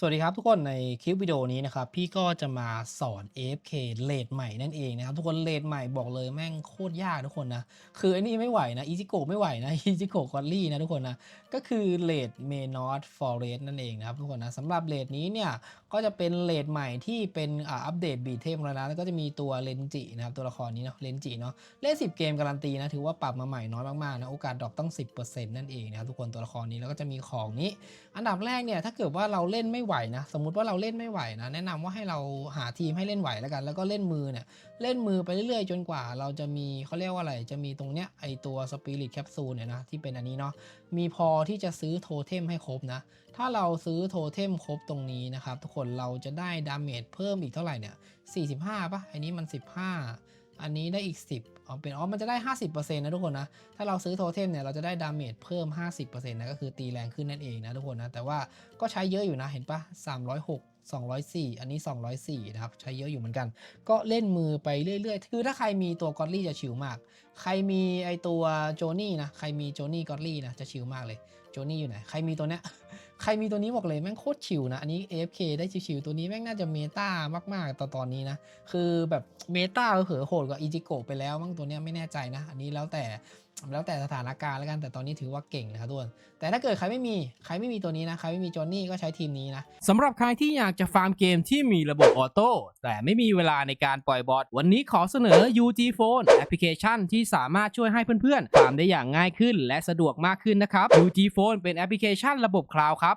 สวัสดีครับทุกคนในคลิปวิดีโอนี้นะครับพี่ก็จะมาสอน AFK เลดใหม่นั่นเองนะครับทุกคนเลดใหม่บอกเลยแม่งโคตรยากทุกคนนะคือไอ้นี่ไม่ไหวนะอีจิโกไม่ไหวนะอีจิโกกอลลี่นะทุกคนนะก็คือเลดเมนอตฟอเรสนั่นเองนะครับทุกคนนะสำหรับเลดนี้เนี่ยก็จะเป็นเลดใหม่ที่เป็นอัปเดตบีเทมแล้วนะแล้วก็จะมีตัวเลนจินะครับตัวละครนี้เนาะเลนจิเนาะเล่น10เกมการันตีนะถือว่าปรับมาใหม่น้อยมากๆนะโอกาสดรอปตั้ง 10%นั่นเองนะครับทุกคนตัวละครนี้แล้วก็จะมีของนี้ อันดับแรกเนี่ยถ้าเกิดว่าเราเล่นไม่ไหวนะ สมมุติว่าเราเล่นไม่ไหวนะ แนะนำว่าให้เราหาทีมให้เล่นไหวแล้วกัน แล้วก็เล่นมือเนี่ย เล่นมือไปเรื่อยๆ จนกว่า เราจะมีเขาเรียกว่าอะไร จะมีตรงเนี้ยไอตัวสปิริตแคปซูลเนี่ยนะ ที่เป็นอันนี้เนาะ มีพอที่จะซื้อโทเทมให้ครบนะ ถ้าเราซื้อโทเทมครบตรงนี้นะครับ ทุกคนเราจะได้ดาเมจเพิ่มอีกเท่าไหร่เนี่ย45ป่ะอันนี้มัน 15 อันนี้ได้อีก 10อ๋อเป็นอ๋อมันจะได้ 50%นะทุกคนนะ ถ้าเราซื้อโทเทมเนี่ยเราจะได้ดาเมจเพิ่ม 50%นะก็คือตีแรงขึ้นนั่นเองนะทุกคนนะ แต่ว่าก็ใช้เยอะอยู่นะเห็นปะ306 204 อันนี้ 204 นะครับ ใช้เยอะอยู่เหมือนกัน ก็เล่นมือไปเรื่อยๆ คือถ้าใครมีตัวกอ d ลี่จะชิลมาก ใครมีไอตัวโจนี่นะ ใครมีโจนี่กอ d ลี่นะ จะชิลมากเลย โจนี่อยู่ไหน ใครมีตัวเนี้ย ใครมีตัวนี้บอกเลยแม่งโคตรชิวนะ อันนี้ AFK ได้ชิวๆตัวนี้แม่งน่าจะเมตามากๆตอนตอนนี้นะ คือแบบเมตาเผลอโหดกว่าอิจิโกะไปแล้วมั้งตัวเนี้ยไม่แน่ใจนะ อันนี้แล้วแต่ แล้วแต่สถานการณ์แล้วกันแต่ตอนนี้ถือว่าเก่งนะครับทุกคนแต่ถ้าเกิดใครไม่มีใครไม่มีตัวนี้นะใครไม่มีโจนี่ก็ใช้ทีมนี้นะสำหรับใครที่อยากจะฟาร์มเกมที่มีระบบออโต้แต่ไม่มีเวลาในการปล่อยบอทวันนี้ขอเสนอ UG Phone แอปพลิเคชันที่สามารถช่วยให้เพื่อนๆฟาร์มได้อย่างง่ายขึ้น และสะดวกมากขึ้นนะครับ UG Phone เป็นแอปพลิเคชันระบบคลาวด์ครับ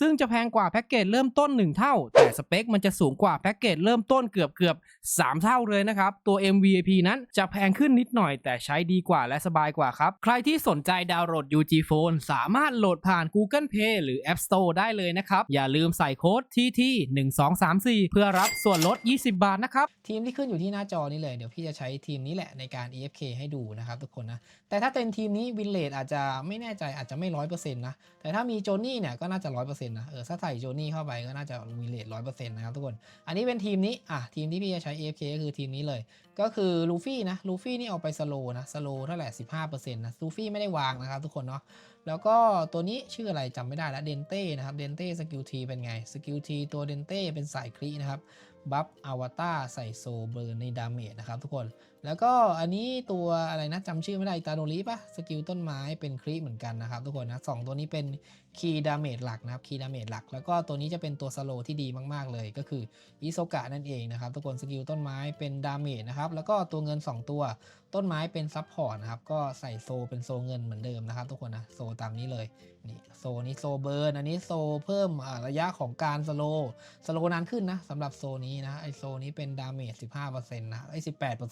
ซึ่งจะแพงกว่าแพ็กเกจเริ่มต้น 1 เท่า แต่สเปคมันจะสูงกว่าแพ็กเกจเริ่มต้นเกือบเกือบ3 เท่าเลยนะครับ ตัว MVP นั้นจะแพงขึ้นนิดหน่อย แต่ใช้ดีกว่าและสบายกว่าครับ ใครที่สนใจดาวน์โหลด UG Phone สามารถโหลดผ่าน Google Play หรือ App Store ได้เลยนะครับ อย่าลืมใส่โค้ด TT 1 2 3 4 เพื่อรับส่วนลด 20 บาทนะครับ ทีมที่ขึ้นอยู่ที่หน้าจอนี้เลย เดี๋ยวพี่จะใช้ทีมนี้แหละในการ EFK ให้ดูนะครับทุกคนนะ แต่ถ้าเป็นทีมนี้วินเลดอาจจะไม่แน่ใจอาจจะไม่ร้อยเปอร์เซ็นต์นะ แต่ถ้ามีโจนี่เนี่ยก็น่าจะร้อยเปอร์เซ็นต์นะเออถ้าใส่โจนี่เข้าไปก็น่าจะมีเลทร้อยเปอร์เซ็นต์นะครับทุกคน อันนี้เป็นทีมนี้อะทีมที่พี่จะใช้ AFK ก็คือทีมนี้เลย ก็คือลูฟี่นะลูฟี่นี่เอาไปสโลนะสโลเท่าไหร่สิบห้าเปอร์เซ็นต์นะลูฟี่ไม่ได้วางนะครับทุกคนเนาะ แล้วก็ตัวนี้ชื่ออะไรจำไม่ได้แล้วเดนเต้นะครับเดนเต้สกิลทีเป็นไงสกิลทีตัวเดนเต้เป็นสายคลีนะครับบัฟอวตารใส่โซเบอร์ในดาเมจนะครับทุกคน แล้วก็อันนี้ตัวอะไรนะจำชื่อไม่ได้ตาโดริปะสกิลต้นไม้เป็นคลีเหมือนกันนะครับทุกคนนะสองตัวนี้เป็นคีดาเมจหลักนะครับคีดาเมจหลัก แล้วก็ตัวนี้จะเป็นตัวสโลที่ดีมากๆเลยก็คืออิโซกะนั่นเองนะครับทุกคนสกิลต้นไม้เป็นดาเมจนะครับแล้วก็ตัวเงิน 2 ตัว ต้นไม้เป็นซับพอร์ตนะครับก็ใส่โซเป็นโซเงินเหมือนเดิมนะครับทุกคนนะโซตามนี้เลยนี่โซนี้โซเบิร์นอันนี้โซเพิ่มระยะของการสโลสโลนานขึ้นนะสำหรับโซนี้นะไอโซนี้เป็นดาเมจ15%นะไอ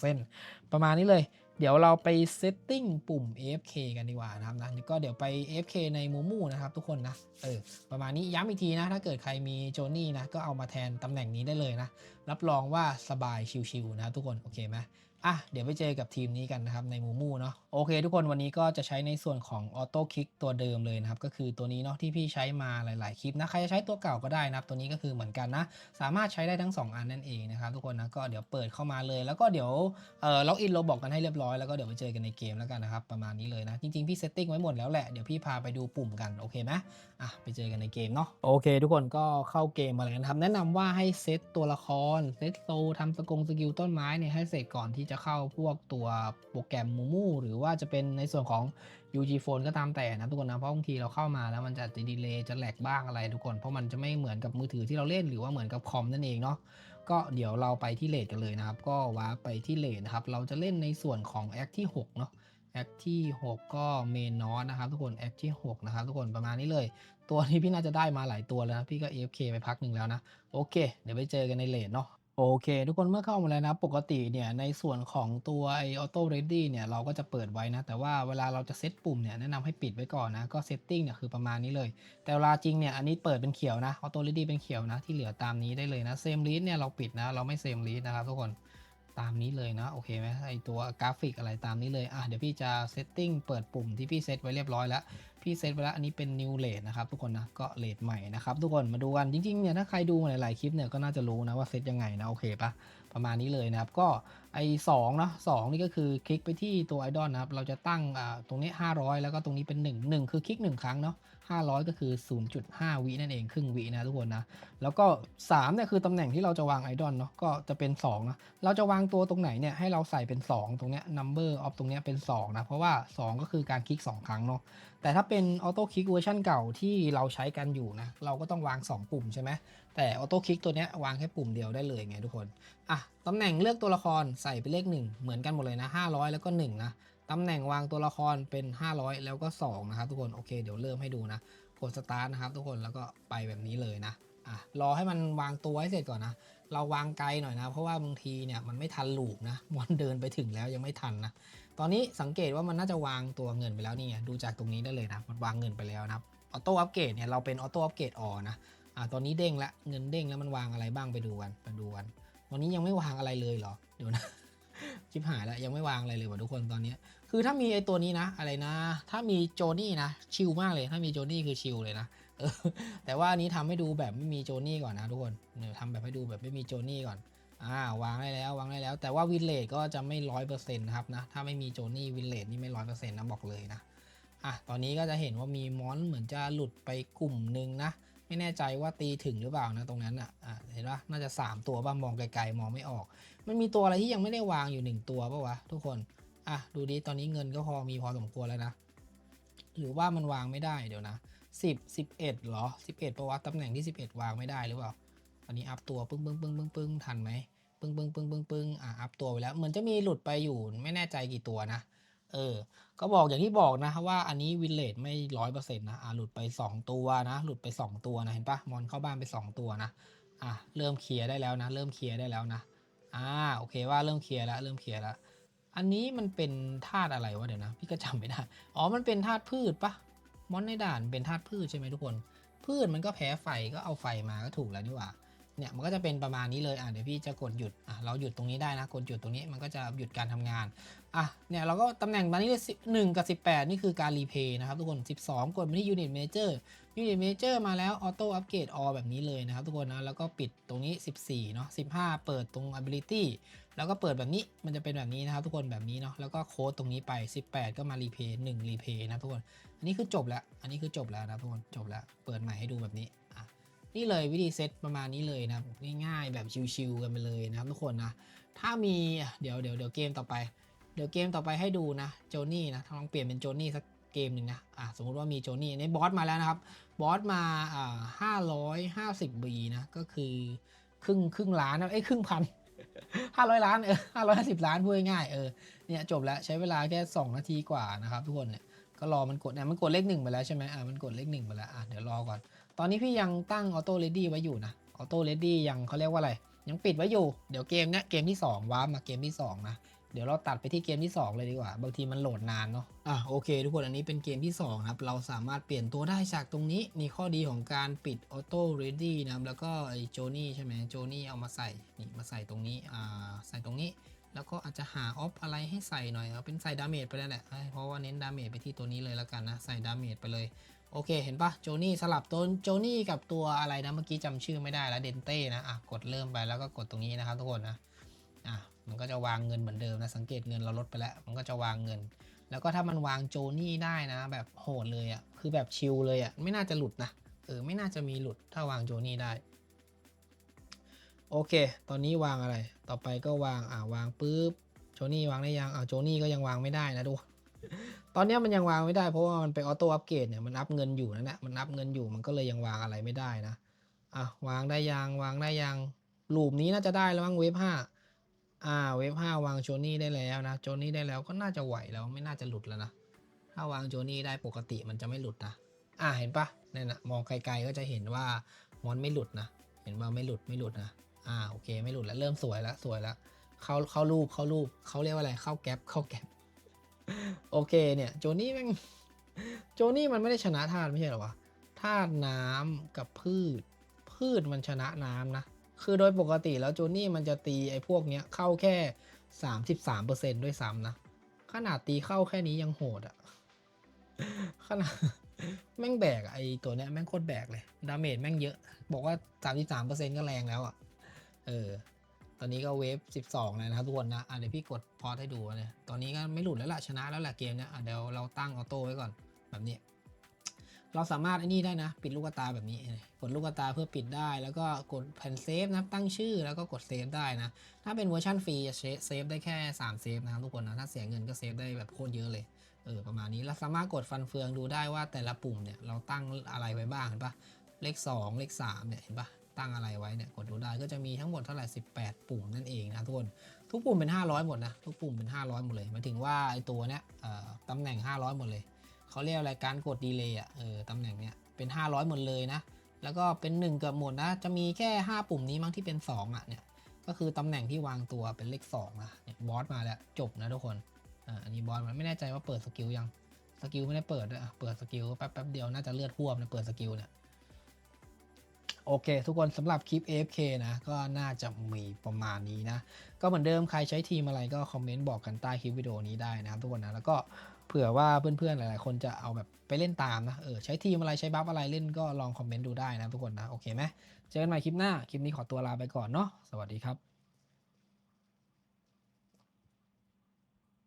18%ประมาณนี้เลย เดี๋ยวเราไปเซตติ้งปุ่ม AFK กันดีกว่านะครับนะก็เดี๋ยวไป AFK ในมูมูนะครับทุกคนนะเออประมาณนี้ย้ำอีกทีนะถ้าเกิดใครมีโจนี่นะก็เอามาแทนตำแหน่งนี้ได้เลยนะรับรองว่าสบายชิวๆนะทุกคนโอเคไหม อะเดี๋ยวไปเจอกับทีมนี้กันนะครับในมูมูเนาะโอเค ทุกคนวันนี้ก็จะใช้ในส่วนของออโต้คลิกตัวเดิมเลยนะครับ ก็คือตัวนี้เนาะที่พี่ใช้มาหลาย ๆ คลิปนะ ใครจะใช้ตัวเก่าก็ได้นะครับ ตัวนี้ก็คือเหมือนกันนะ สามารถใช้ได้ทั้ง 2 อันนั่นเองนะครับ ทุกคนนะก็เดี๋ยวเปิดเข้ามาเลย แล้วก็เดี๋ยวเอ่อล็อกอินโรบอกกันให้เรียบร้อยแล้วก็เดี๋ยวไปเจอกันในเกมแล้วกันนะครับประมาณนี้เลยนะจริง ๆ พี่เซตติ้งไว้หมดแล้วแหละเดี๋ยวพี่พาไปดูปุ่มกันโอเคไหมอะไปเจอกันในเกมเนาะโอเค ทุกคนก็เข้าเกมมาแล้วนะครับแนะนำว่าให้เซตตัวละครเซตโซทำสกงสกิลต้นไม้เนี่ยให้เสร็จก่อนที่จะเข้าพวกตัวโปรแกรมมูมูหรือว่าจะเป็นในส่วนของ UG Phone ก็ตามแต่นะทุกคนนะ เพราะบางทีเราเข้ามาแล้วมันจะดีเลย์จะแหลกบ้างอะไรทุกคน เพราะมันจะไม่เหมือนกับมือถือที่เราเล่นหรือว่าเหมือนกับคอมนั่นเองเนาะก็เดี๋ยวเราไปที่เลทกันเลยนะครับ ก็ว้าไปที่เลทนะครับ เราจะเล่นในส่วนของแอคที่6เนาะแอคที่ 6 ก็เมนนอตนะครับทุกคนแอคที่ 6 นะครับทุกคนประมาณนี้เลย ตัวนี้พี่น่าจะได้มาหลายตัวแล้วนะ พี่ก็ AFK ไปพักหนึ่งแล้วนะ โอเค เดี๋ยวไปเจอกันในเลทเนาะ โอเค ทุกคนเมื่อเข้ามาแล้วนะ ปกติเนี่ยในส่วนของตัวไอออโต้เรดดี้เนี่ยเราก็จะเปิดไว้นะ แต่ว่าเวลาเราจะเซตปุ่มเนี่ยแนะนำให้ปิดไว้ก่อนนะ ก็เซตติ้งเนี่ยคือประมาณนี้เลย แต่เวลาจริงเนี่ยอันนี้เปิดเป็นเขียวนะออโต้เรดดี้เป็นเขียวนะ ที่เหลือตามนี้ได้เลยนะเซมลีดเนี่ยเราปิดนะ เราไม่เซมลีดนะครับทุกคนตามนี้เลยนะโอเคไหมไอตัวกราฟิกอะไรตามนี้เลยอะเดี๋ยวพี่จะเซตติ้งเปิดปุ่มที่พี่เซตไว้เรียบร้อยแล้ว พี่เซตไว้แล้วอันนี้เป็น new rate นะครับทุกคนนะก็เลทใหม่นะครับทุกคนมาดูกันจริงๆเนี่ยถ้าใครดูมาหลายๆคลิปเนี่ยก็น่าจะรู้นะว่าเซตยังไงนะโอเคปะประมาณนี้เลยนะครับก็ไอสองเนาะสองนี่ก็คือคลิกไปที่ตัวไอดอลนะครับเราจะตั้งอ่าตรงนี้ 500 แล้วก็ตรงนี้เป็น 1 1 คือคลิก 1 ครั้งเนาะ 500 ก็คือ 0.5 วินั่นเองครึ่งวินะทุกคนนะ แล้วก็3เนี่ยคือตำแหน่งที่เราจะวางไอดอลเนาะก็จะเป็น2นะเราจะวางตัวตรงไหนเนี่ยให้เราใส่เป็น 2 ตรงเนี้ย number of ตรงเนี้ยเป็น2นะเพราะว่า 2 ก็คือการคลิก 2 ครั้งเนาะแต่ถ้าเป็นออโต้คลิกเวอร์ชันเก่าที่เราใช้กันอยู่นะเราก็ต้องวาง 2 ปุ่มใช่ไหมแต่ออโต้คลิกตัวเนี้ยวางแค่ปุ่มเดียวได้เลยไงทุกคนอะตำแหน่งเลือกตัวละครใส่เป็นเลข 1 เหมือนกันหมดเลยนะ500 แล้วก็1นะ ตำแหน่งวางตัวละครเป็น 500 แล้วก็ 2 นะครับทุกคน โอเค เดี๋ยวเริ่มให้ดูนะ กดสตาร์ทนะครับทุกคน แล้วก็ไปแบบนี้เลยนะ อะ รอให้มันวางตัวให้เสร็จก่อนนะ เราวางไกลหน่อยนะ เพราะว่าบางทีเนี่ยมันไม่ทันลูปนะมันเดินไปถึงแล้วยังไม่ทันนะ ตอนนี้สังเกตว่ามันน่าจะวางตัวเงินไปแล้วนี่ดูจากตรงนี้ได้เลยนะ มันวางเงินไปแล้วนะครับ ออโต้อัปเกรดเนี่ยเราเป็นออโต้อัปเกรดออนะ อ่า ตอนนี้เด้งละ เงินเด้งแล้วมันวางอะไรบ้างไปดูกัน ไปดูกันตอนนี้ยังไม่วางอะไรเลยเหรอ เดี๋ยวนะ ชิบหายแล้วยังไม่วางอะไรเลยว่ะทุกคนตอนนี้ คือถ้ามีไอตัวนี้นะ อะไรนะ ถ้ามีโจนี่นะ ชิลมากเลย ถ้ามีโจนี่คือชิลเลยนะเออแต่ว่านี้ทำให้ดูแบบไม่มีโจนี่ก่อนนะทุกคนเนี่ยทำแบบให้ดูแบบไม่มีโจนี่ก่อนอ่าวางได้แล้ววางได้แล้ว แต่ว่าวินเลทก็จะไม่ร้อยเปอร์เซ็นต์ครับนะถ้าไม่มีโจนี่วินเลทนี่ไม่ร้อยเปอร์เซ็นต์นะบอกเลยนะอะตอนนี้ก็จะเห็นว่ามีมอนเหมือนจะหลุดไปกลุ่มหนึ่งนะไม่แน่ใจว่าตีถึงหรือเปล่านะตรงนั้นอะอะเห็นปะน่าจะ 3 ตัวบ้างมองไกลๆมองไม่ออก มันมีตัวอะไรที่ยังไม่ได้วางอยู่1ตัวปะวะทุกคน อะ ดูดิ ตอนนี้เงินก็พอมีพอสมควรแล้วนะ หรือว่ามันวางไม่ได้เดี๋ยวนะ10 11เหรอ11ปะวะตำแหน่งที่11วางไม่ได้หรือเปล่าตอนนี้อัพตัวปึ้งปึ้งปึ้งปึ้งปึ้งทันไหมปึ้งปึ้งปึ้งปึ้งปึ้งอะอัพตัวไปแล้ว เหมือนจะมีหลุดไปอยู่ไม่แน่ใจกี่ตัวนะ เออ ก็บอกอย่างที่บอกนะว่าอันนี้วินเลทไม่ร้อยเปอร์เซ็นต์นะ อะหลุดไป2ตัวนะ หลุดไป2ตัวนะเห็นปะมอนเข้าบ้านไป2ตัวนะ อะเริ่มเคลียร์ได้แล้วนะ เริ่มเคลียร์ได้แล้วนะ อ่าโอเคว่าเริ่มเคลียร์แล้วเริ่มเคลียร์แล้วอันนี้มันเป็นธาตุอะไรวะเดี๋ยวนะ พี่ก็จำไม่ได้ อ๋อ มันเป็นธาตุพืชปะมอนในด่านเป็นธาตุพืชใช่ไหมทุกคน พืชมันก็แพ้ไฟก็เอาไฟมาก็ถูกแล้วนี่หว่า เนี่ยมันก็จะเป็นประมาณนี้เลยอะเดี๋ยวพี่จะกดหยุดอะเราหยุดตรงนี้ได้นะกดหยุดตรงนี้มันก็จะหยุดการทำงานอะเนี่ยเราก็ตำแหน่งตอนนี้เลยหนึ่งกับ18นี่คือการรีเพย์นะครับทุกคน12กดไปที่ Unit Manager Unit Manager มาแล้ว Auto Upgrade All แบบนี้เลยนะครับทุกคนนะแล้วก็ปิดตรงนี้14เนาะ15เปิดตรง Ability แล้วก็เปิดแบบนี้มันจะเป็นแบบนี้นะครับทุกคนแบบนี้เนาะแล้วก็โค้ดตรงนี้ไป 18 ก็มารีเพย์1รีเพย์นะทุกคน อันนี้คือจบแล้ว อันนี้คือจบแล้วนะทุกคนจบแล้ว เปิดใหม่ให้ดูแบบนี้ นี่เลยวิธีเซตประมาณนี้เลยนะครับง่ายๆแบบชิวๆกันไปเลยนะครับทุกคนนะถ้ามีเดี๋ยวเดี๋ยวเดี๋ยวเกมต่อไป เดี๋ยวเกมต่อไปให้ดูนะโจนี่นะลองเปลี่ยนเป็นโจนี่สักเกมหนึ่งนะอะสมมติว่ามีโจนี่ในบอสมาแล้วนะครับบอสมาอ่าห้าร้อยห้าสิบบีนะก็คือครึ่งครึ่งล้านนะเอ้ยครึ่งพันห้าร้อยล้านเออห้าร้อยห้าสิบล้านพูดง่ายเออเนี่ยจบแล้วใช้เวลาแค่สองนาทีกว่านะครับทุกคนเนี่ยก็รอมันกดเนี่ยมันกดเลขหนึ่งไปแล้วใช่ไหมอะมันกดเลขหนึ่งไปแล้วอะเดี๋ยวรอก่อน ตอนนี้พี่ยังตั้งออโต้เรดดี้ไว้อยู่นะออโต้เรดดี้ยังเขาเรียกว่าอะไร ยังปิดไว้อยู่ เดี๋ยวเกมเนี้ยเกมที่2ว้าร์ปมาเกมที่ 2 นะ เดี๋ยวเราตัดไปที่เกมที่ 2 เลยดีกว่า บางทีมันโหลดนานเนาะอะโอเค ทุกคนอันนี้เป็นเกมที่2ครับเราสามารถเปลี่ยนตัวได้จากตรงนี้มีข้อดีของการปิดออโต้เรดดี้นะแล้วก็ไอ้โจนี่ใช่ไหมโจนี่เอามาใส่นี่มาใส่ตรงนี้อ่าใส่ตรงนี้แล้วก็อาจจะหาออฟอะไรให้ใส่หน่อยเอาเป็นใส่ดาเมจไปแล้วแหละ เพราะว่าเน้นดาเมจไปที่ตัวนี้เลยแล้วกันนะ ใส่ดาเมจไปเลย โอเค เห็นปะโจนี่สลับตัวโจนี่กับตัวอะไรนะ เมื่อกี้จำชื่อไม่ได้แล้วเดนเต้นะ อะ กดเริ่มไปแล้วก็กดตรงนี้นะครับทุกคนนะ อะ มันก็จะวางเงินเหมือนเดิมนะ สังเกตเงินเราลดไปแล้ว มันก็จะวางเงิน แล้วก็ถ้ามันวางโจนี่ได้นะ แบบโหดเลยอะ คือแบบชิลเลยอะ ไม่น่าจะหลุดนะ เออ ไม่น่าจะมีหลุดถ้าวางโจนี่ได้ โอเค ตอนนี้วางอะไร ต่อไปก็วาง อ่าวางปุ๊บ โจนี่วางได้ยัง อ่าโจนี่ก็ยังวางไม่ได้นะทุกคน ตอนนี้มันยังวางไม่ได้เพราะว่ามันไปออโต้อัปเกรดเนี่ยมันอัพเงินอยู่นั่นแหละมันอัพเงินอยู่มันก็เลยยังวางอะไรไม่ได้นะอะวางได้ยังวางได้ยังลูปนี้น่าจะได้แล้วมั้งเวฟห้าอ่าเวฟห้าวางโจนี่ได้แล้วนะโจนี่ได้แล้วก็น่าจะไหวแล้วไม่น่าจะหลุดแล้วนะถ้าวางโจนี่ได้ปกติมันจะไม่หลุดนะอ่าเห็นปะเนี่ยนะมองไกลๆก็จะเห็นว่ามอนไม่หลุดนะเห็นว่าไม่หลุดไม่หลุดนะอ่าโอเคไม่หลุดแล้วเริ่มสวยแล้วสวยแล้วเขาเข้ารูปเข้ารูปเขาเรียกว่าอะไรเข้าแก๊ปเข้าแก๊ป โอเคเนี่ยโจนี่แม่งโจนี่มันไม่ได้ชนะธาตุไม่ใช่หรอวะธาตุน้ำกับพืช พืชมันชนะน้ำนะ คือโดยปกติแล้วโจนี่มันจะตีไอ้พวกเนี้ยเข้าแค่สามสิบสามเปอร์เซ็นด้วยซ้ำนะ ขนาดตีเข้าแค่นี้ยังโหดอะขนาดแม่งแบกไอตัวเนี้ยแม่งโคตรแบกเลย ดาเมจแม่งเยอะ บอกว่าสามสิบสามเปอร์เซ็นก็แรงแล้วอะเออ ตอนนี้ก็เวฟสิบสองแล้วนะครับทุกคนนะอะเดี๋ยวพี่กดพอให้ดูเนี่ยตอนนี้ก็ไม่หลุดแล้วล่ะชนะแล้วแหละเกมเนี้ยอะเดี๋ยวเราตั้งออโต้ไว้ก่อนแบบนี้ เราสามารถไอ้นี่ได้นะ ปิดลูกตาแบบนี้ กดลูกตาเพื่อปิดได้ แล้วก็กดแผ่นเซฟนะตั้งชื่อแล้วก็กดเซฟได้นะ ถ้าเป็นเวอร์ชันฟรีจะเซฟได้แค่3เซฟนะครับทุกคนนะถ้าเสียเงินก็เซฟได้แบบโคตรเยอะเลยเออประมาณนี้แล้วสามารถกดฟันเฟืองดูได้ว่าแต่ละปุ่มเนี่ยเราตั้งอะไรไว้บ้างเห็นปะเลข 2 เลข3เนี่ยเห็นปะ ตั้งอะไรไว้เนี่ยกดดูได้ก็จะมีทั้งหมดเท่าไหร่ 18 ปุ่มนั่นเองนะทุกคน ทุกปุ่มเป็น 500 หมดนะ ทุกปุ่มเป็น 500 หมดเลยหมายถึงว่าไอตัวเนี้ยตำแหน่ง 500 หมดเลย เขาเรียกอะไรการกดดีเลย์อะเออตำแหน่งเนี้ยเป็น 500 หมดเลยนะ แล้วก็เป็น 1 เกือบหมดนะ จะมีแค่ 5 ปุ่มนี้มั้งที่เป็น 2 อะเนี่ย ก็คือตำแหน่งที่วางตัวเป็นเลข2นะเนี่ยบอสมาแล้วจบนะทุกคน อ่า อันนี้บอสมันไม่แน่ใจว่าเปิดสกิลยัง สกิลไม่ได้เปิดด้วยอะเปิดสกิลแป๊บแป๊บเดียวน่าจะเลือดท่วมนะเปิดสกิลเนี่ย โอเค ทุกคนสำหรับคลิป AFK นะ ก็น่าจะมีประมาณนี้นะ ก็เหมือนเดิมใครใช้ทีมอะไรก็คอมเมนต์บอกกันใต้คลิปวิดีโอนี้ได้นะครับทุกคนนะ แล้วก็เผื่อว่าเพื่อนๆหลายๆ คนจะเอาแบบไปเล่นตามนะ เออใช้ทีมอะไรใช้บัฟอะไรเล่นก็ลองคอมเมนต์ดูได้นะทุกคนนะ โอเคไหมเจอกันใหม่คลิปหน้า คลิปนี้ขอตัวลาไปก่อนเนาะ สวัสดีครับ